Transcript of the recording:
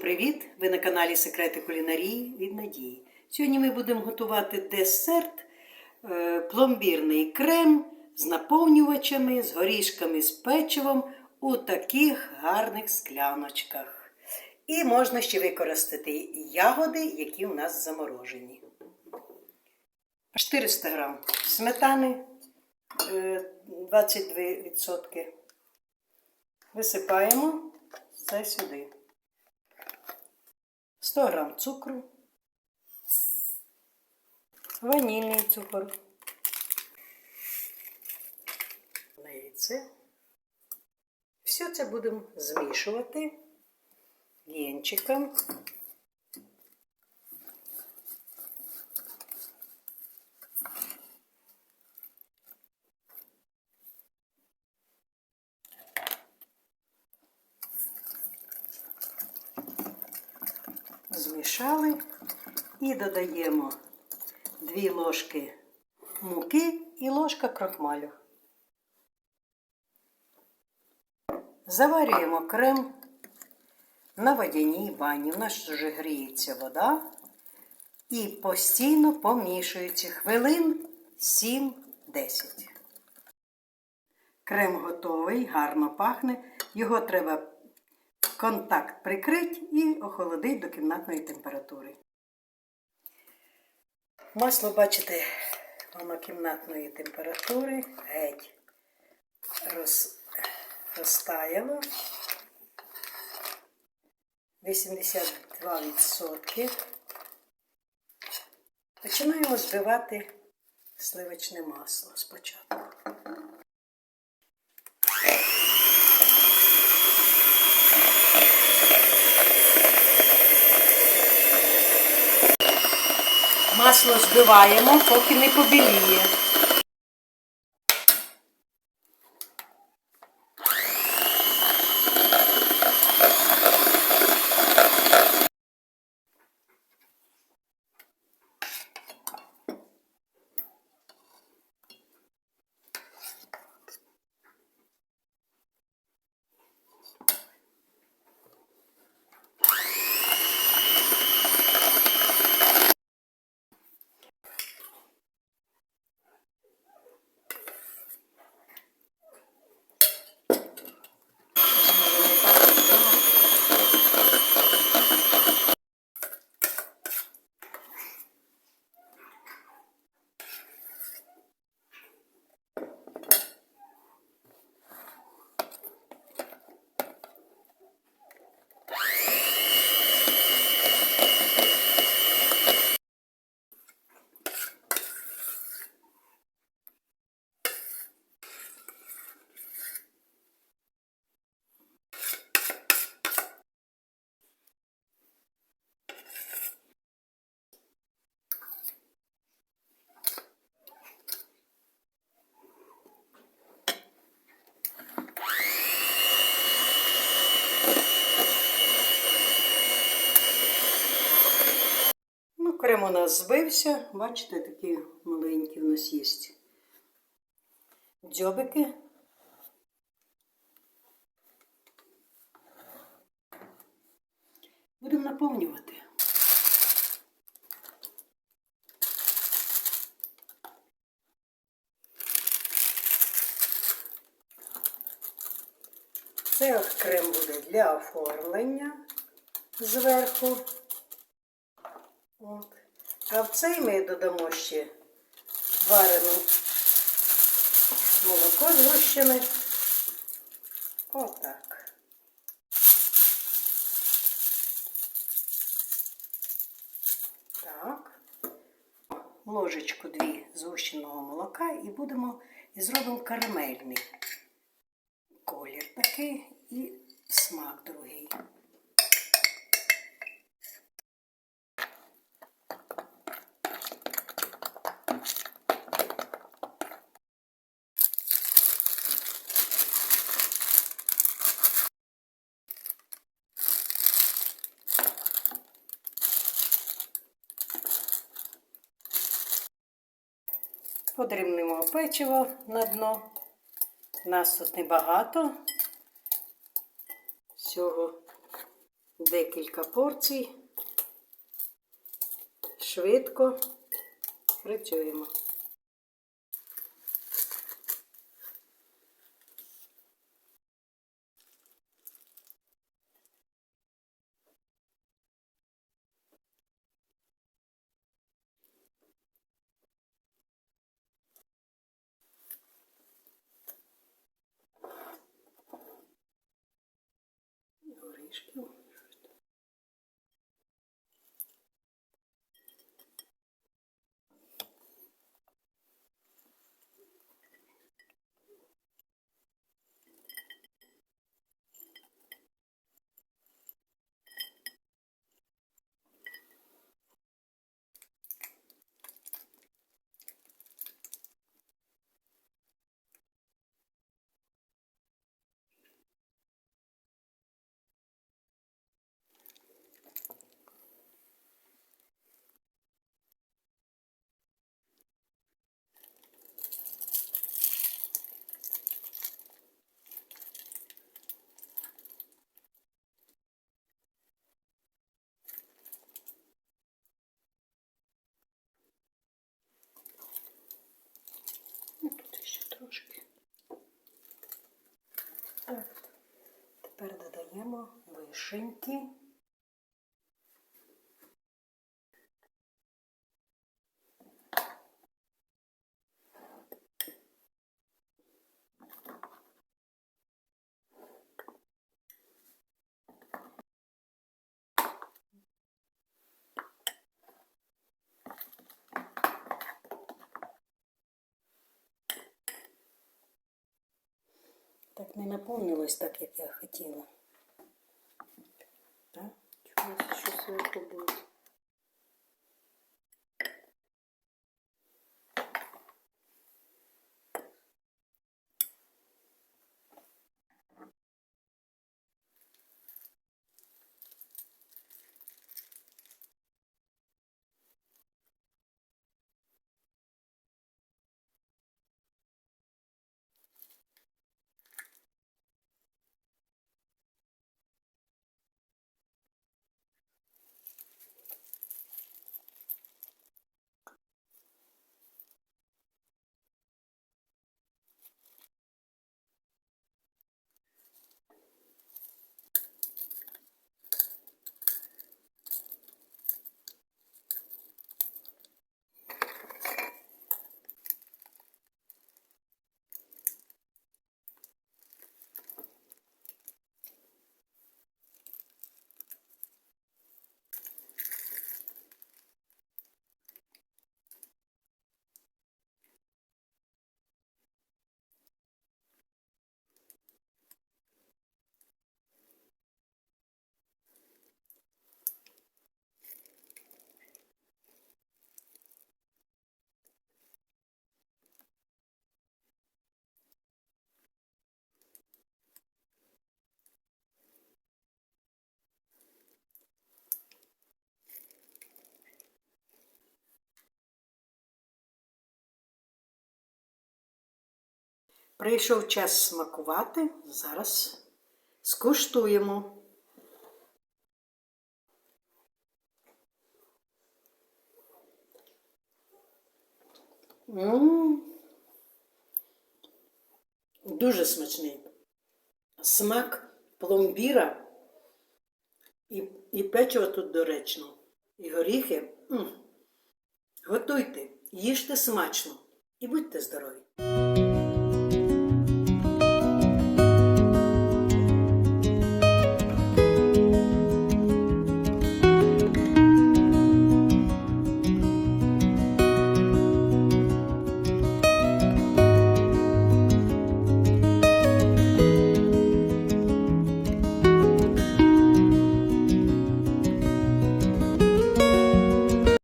привіт! Ви на каналі Секрети кулінарії від Надії. Сьогодні ми будемо готувати десерт, е, пломбірний крем з наповнювачами, з горішками, з печивом у таких гарних скляночках. І можна ще використати ягоди, які у нас заморожені. 400 грам сметани е, 22%. Висипаємо це сюди. 100 грам цукру, ванільний цукор, яйце. Все це будемо змішувати вінчиком. Змішали і додаємо 2 ложки муки і ложка крохмалю. Заварюємо крем на водяній бані. У нас вже гріється вода і постійно помішується хвилин 7-10. Крем готовий, гарно пахне. Його треба контакт прикрити і охолодити до кімнатної температури. Масло, бачите, воно кімнатної температури геть роз, розтаяло. 82%. Починаємо збивати сливочне масло спочатку. Масло збиваємо, поки не побіліє. Ну, крем у нас збився. Бачите, такі маленькі у нас є. Дзьобики. Будемо наповнювати. Це крем буде для оформлення зверху. От. А в цей ми додамо ще варене молоко згущене. Отак. Так. Ложечку дві згущеного молока і будемо і зробимо карамельний колір такий і смак другий. Подрібнемо печиво на дно. Нас тут небагато. Всього декілька порцій. Швидко працюємо. Горішків. Тепер додаємо вишеньки. Так не наповнилось так, як я хотіла. Так? чомусь щось буде. Прийшов час смакувати. Зараз скуштуємо. М. Дуже смачний. Смак пломбіра і, і печиво тут доречно. І горіхи. М. Готуйте, їжте смачно і будьте здорові!